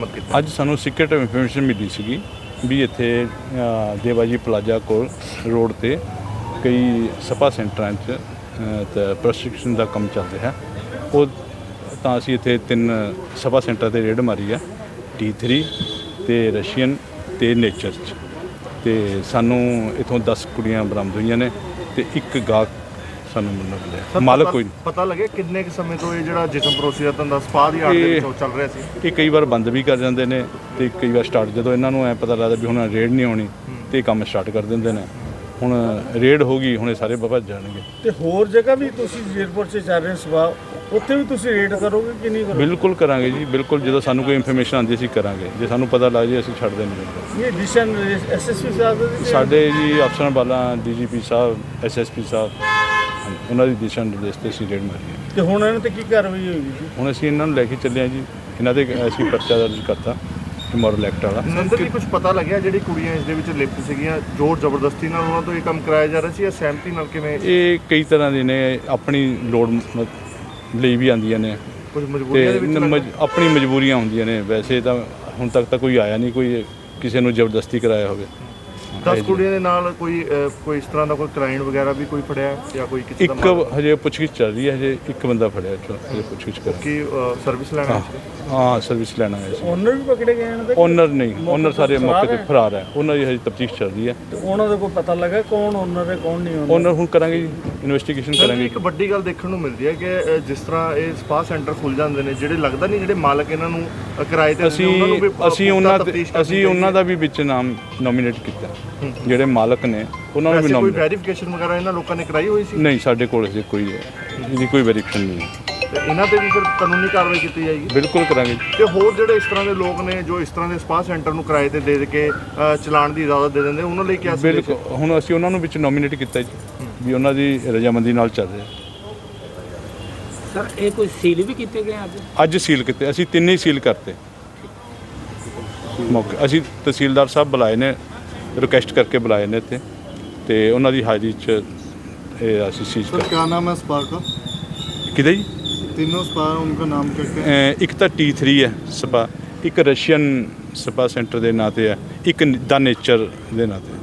ਮਤ ਅੱਜ ਸਾਨੂੰ ਸੀਕ੍ਰੀਟ ਇਨਫੋਰਮੇਸ਼ਨ ਮਿਲੀ ਸੀਗੀ ਵੀ ਇੱਥੇ ਦੇਵਾਜੀ ਪਲਾਜ਼ਾ ਕੋਲ ਰੋਡ ਤੇ ਕਈ ਸਪਾ ਸੈਂਟਰਾਂ 'ਚ ਅ, ਤੇ ਪ੍ਰੋਸਟੀਟਿਊਸ਼ਨ ਦਾ ਕੰਮ ਚੱਲ ਰਿਹਾ। ਉਹ ਤਾਂ ਅਸੀਂ ਇੱਥੇ ਤਿੰਨ ਸਪਾ ਸੈਂਟਰ ਤੇ ਰੇਡ ਮਾਰੀ ਆ T3 ਤੇ ਰਸ਼ੀਅਨ ਤੇ ਨੇਚਰ 'ਚ। ਤੇ ਸਾਨੂੰ ਇਥੋਂ 10 ਕੁੜੀਆਂ ਬਰਾਮਦ ਹੋਈਆਂ ਨੇ ਤੇ ਇੱਕ ਗਾਹਕ ਸਾਨੂੰ ਮਿਲਣ ਮਿਲਿਆ। ਮਾਲਕ ਕੋਈ ਨਹੀਂ। ਪਤਾ ਲੱਗਿਆ ਕਿੰਨੇ ਕੁ ਸਮੇਂ ਤੋਂ ਇਹ ਜਿਹੜਾ ਜਿਸਮ ਪਰੋਸੀ ਦਾ ਧੰਦਾ ਸਪਾ ਦੀ ਆੜ ਦੇ ਵਿੱਚ ਚੱਲ ਰਿਹਾ ਸੀ? ਇਹ ਕਈ ਵਾਰ ਬੰਦ ਵੀ ਕਰ ਜਾਂਦੇ ਨੇ ਤੇ ਕਈ ਵਾਰ ਸਟਾਰਟ ਜਦੋਂ ਇਹਨਾਂ ਨੂੰ ਐ ਪਤਾ ਲੱਗਦਾ ਵੀ ਹੁਣ ਰੇਡ ਨਹੀਂ ਹੋਣੀ ਤੇ ਇਹ ਕੰਮ ਸਟਾਰਟ ਕਰ ਦਿੰਦੇ ਨੇ। ਹੁਣ ਰੇਡ ਹੋ ਗਈ ਹੁਣ ਇਹ ਸਾਰੇ ਭੱਜ ਜਾਣਗੇ। ਤੇ ਹੋਰ ਜਗ੍ਹਾ ਵੀ ਤੁਸੀਂ ਏਅਰਪੋਰਟ 'ਚ ਚੱਲ ਰਹੇ ਸਵਾ ਉੱਥੇ ਵੀ ਤੁਸੀਂ ਰੇਡ ਕਰੋਗੇ ਕਿ ਨਹੀਂ ਕਰੋਗੇ? ਬਿਲਕੁਲ ਕਰਾਂਗੇ ਜੀ ਬਿਲਕੁਲ ਜਦੋਂ ਸਾਨੂੰ ਕੋਈ ਇਨਫੋਰਮੇਸ਼ਨ ਆਉਂਦੀ ਅਸੀਂ ਕਰਾਂਗੇ। ਜੇ ਸਾਨੂੰ ਪਤਾ ਲੱਗ ਜੇ ਅਸੀਂ ਨਹੀਂ ਬਿਲਕੁਲ। ਇਹ ਡਿਸ਼ਨ ਐਸਐਸਪੀ ਸਾਹਿਬ ਸਾਡੇ ਜੀ ਅਫਸਰਾਂ ਵਾਲਾ ਡੀਜੀਪੀ ਸਾਹਿਬ ਐਸਐਸਪੀ ਸਾਹਿਬ ਉਹਨਾਂ ਦੀ ਦਿਸ਼ਾ ਨਿਰਦੇਸ਼ ਤੇ ਅਸੀਂ ਰੇਡ ਮਾਰੀ ਹੈ ਤੇ ਹੁਣ ਇਹਨਾਂ ਤੇ ਕੀ ਕਾਰਵਾਈ ਹੋਏਗੀ ਜੀ? ਹੁਣ ਅਸੀਂ ਇਹਨਾਂ ਨੂੰ ਲੈ ਕੇ ਚੱਲੇ ਹਾਂ ਜੀ। ਇਹਨਾਂ ਦੇ ਅਸੀਂ ਪਰਚਾ ਦਰਜ ਕਰਤਾ ਇਮੋਰਲ ਐਕਟ ਵਾਲਾ। ਨੰਦਰ ਜੀ ਕੁਝ ਪਤਾ ਲੱਗਿਆ ਜਿਹੜੀ ਕੁੜੀਆਂ ਇਸ ਦੇ ਵਿੱਚ ਲਿਪਤ ਸੀਗੀਆਂ ਜ਼ੋਰ ਜ਼ਬਰਦਸਤੀ ਨਾਲ ਉਹਨਾਂ ਤੋਂ ਇਹ ਕੰਮ ਕਰਾਇਆ ਜਾ ਰਿਹਾ ਸੀ ਜਾਂ ਸਹਿਮਤੀ ਨਾਲ ਕਿਵੇਂ? ਇਹ ਕਈ ਤਰ੍ਹਾਂ ਦੇ ਨੇ ਆਪਣੀ ਲੋੜ ਮ- ਲਈ ਵੀ ਆਉਂਦੀਆਂ ਨੇ। ਕੁਝ ਮਜਬੂਰੀਆਂ ਦੇ ਤੇ ਵਿੱਚ ਨ- ਲੱਗਦਾ? ਮਜ- ਆਪਣੀ ਮਜਬੂਰੀਆਂ ਹੁੰਦੀਆਂ ਨੇ। ਵੈਸੇ ਤਾਂ ਹੁਣ ਤੱਕ ਤਾਂ ਕੋਈ ਆਇਆ ਨਹੀਂ ਕੋਈ ਕਿਸੇ ਨੂੰ ਜ਼ਬਰਦਸਤੀ ਕਰਾਇਆ ਹੋਵੇ। ਦਸ ਕੁੜੀਆਂ ਦੇ ਨਾਲ ਕੋਈ ਅਹ, ਕੋਈ ਇਸ ਤਰ੍ਹਾਂ ਦਾ ਕੋਈ ਕਲਾਇੰਟ ਵਗੈਰਾ ਵੀ ਕੋਈ ਫੜਿਆ ਜਾਂ ਕੋਈ ਕਿਸੇ ਦਾ ਇੱਕ ਹਜੇ ਪੁੱਛਗਿੱਛ ਚੱਲ ਰਹੀ ਹੈ ਹਜੇ ਇੱਕ ਬੰਦਾ ਫੜਿਆ ਚੋ ਹਜੇ ਪੁੱਛਗਿੱਛ ਕਰ ਕੀ ਸਰਵਿਸ ਲੈਣਾ ਹੈ ਹਾਂ ਸਰਵਿਸ ਲੈਣਾ ਹੈ ਸੀ। ਓਨਰ ਵੀ ਪਕੜੇ ਗਏ ਇਹਨਾਂ ਦੇ ਓਨਰ ਨਹੀਂ ਓਨਰ ਸਾਰੇ ਫਰਾਰ ਮੌਕੇ ਤੇ? ਫਰਾਰ ਹੈ। ਉਹਨਾਂ ਦੀ ਹਜੇ ਤਫਤੀਸ਼ ਚੱਲ ਰਹੀ ਹੈ। ਤੇ ਉਹਨਾਂ ਦੇ ਕੋਈ ਪਤਾ ਲੱਗਾ ਕੌਣ ਓਨਰ ਹੈ ਕੌਣ ਨਹੀਂ ਓਨਰ ਓਨਰ ਹੁਣ ਕਰਾਂਗੇ ਜੀ। ਇਨਵੈਸਟੀਗੇਸ਼ਨ ਸਰ ਕਰਾਂਗੇ। ਇੱਕ ਵੱਡੀ ਗੱਲ ਦੇਖਣ ਨੂੰ ਮਿਲਦੀ ਹੈ ਕਿ ਜਿਸ ਤਰ੍ਹਾਂ ਇਹ ਸਪਾ ਸੈਂਟਰ ਖੁੱਲ ਜਾਂਦੇ ਨੇ ਜਿਹੜੇ ਲੱਗਦਾ ਨਹੀਂ ਜਿਹੜੇ ਮਾਲਕ ਇਹਨਾਂ ਨੂੰ ਕਿਰਾਏ ਤੇ ਅਸੀਂ ਉਹਨਾਂ ਨੂੰ ਵੀ, ਅਹ, ਅਸੀਂ ਉਹਨਾਂ ਕਰਨੀ ਅਸੀਂ ਉਹਨਾਂ ਦਾ ਵੀ ਵਿੱਚ ਨਾਮ ਨੋਮੀਨੇਟ ਕੀਤਾ। ਜਿਹੜੇ ਮਾਲਕ ਨੇ ਉਹਨਾਂ ਨੂੰ ਵੀ ਕੋਈ ਨੋਮੀਨੇਟ ਵੈਰੀਫਿਕੇਸ਼ਨ ਵਗੈਰਾ ਇਹਨਾਂ ਲੋਕਾਂ ਨੇ ਕਰਾਈ ਹੋਈ ਸੀ? ਨਹੀਂ ਸਾਡੇ ਕੋਲ ਹਜੇ ਕੋਈ ਇਹਦੀ ਕੋਈ ਵੈਰੀਫਿਕੇਸ਼ਨ ਨਹੀਂ ਹੈ। ਤੇ ਇਹਨਾਂ ਤੇ ਵੀ ਫਿਰ ਕਾਨੂੰਨੀ ਕਾਰਵਾਈ ਕੀਤੀ ਜਾਏਗੀ? ਬਿਲਕੁਲ ਕਰਾਂਗੇ। ਤੇ ਹੋਰ ਜਿਹੜੇ ਇਸ ਤਰ੍ਹਾਂ ਦੇ ਲੋਕ ਨੇ ਜੋ ਇਸ ਤਰ੍ਹਾਂ ਦੇ ਸਪਾ ਸੈਂਟਰ ਨੂੰ ਕਿਰਾਏ ਤੇ ਦੇ ਦੇ ਕੇ ਅਹ, ਚਲਾਉਣ ਦੀ ਇਜਾਜ਼ਤ ਦੇ ਦਿੰਦੇ ਉਹਨਾਂ ਲਈ ਕੀ? ਬਿਲਕੁਲ ਹੁਣ ਅਸੀਂ ਉਹਨਾਂ ਨੂੰ ਵਿੱਚ ਨੋਮੀਨੇਟ ਕੀਤਾ ਜੀ। ਵੀ ਉਹਨਾਂ ਦੀ ਰਜਾਮੰਦੀ ਨਾਲ ਚੱਲ ਰਿਹਾ ਸਰ ਇਹ ਕੋਈ ਸੀਲ ਵੀ ਕੀਤੇ ਗਏ ਅੱਜ ਅੱਜ ਸੀਲ ਕੀਤੇ ਅਸੀਂ ਤਿੰਨੇ ਹੀ ਸੀਲ ਕਰਤੇ ਮੌਕੇ ਅਸੀਂ ਤਹਿਸੀਲਦਾਰ ਸਾਹਿਬ ਬੁਲਾਏ ਨੇ ਰਿਕੁਐਸਟ ਕਰਕੇ ਬੁਲਾਏ ਨੇ ਇੱਥੇ ਤੇ ਉਹਨਾਂ ਦੀ ਹਾਜ਼ਰੀ 'ਚ ਇਹ ਅਸੀਂ ਸੀਜ਼ सर ਕਰ क्या नाम है स्पार का ਕਿਹਦੇ ਜੀ तीनों स्पार उनका नाम क्या क्या है ਅਹ ਇੱਕ ਤਾਂ T3 ਹੈ ਸਪਾ ਇੱਕ ਰਸ਼ੀਅਨ ਸਪਾ ਸੈਂਟਰ ਦੇ ਨਾਂ ਤੇ ਹੈ ਇੱਕ ਦਾ ਨੇਚਰ ਦੇ ਨਾਂ ਤੇ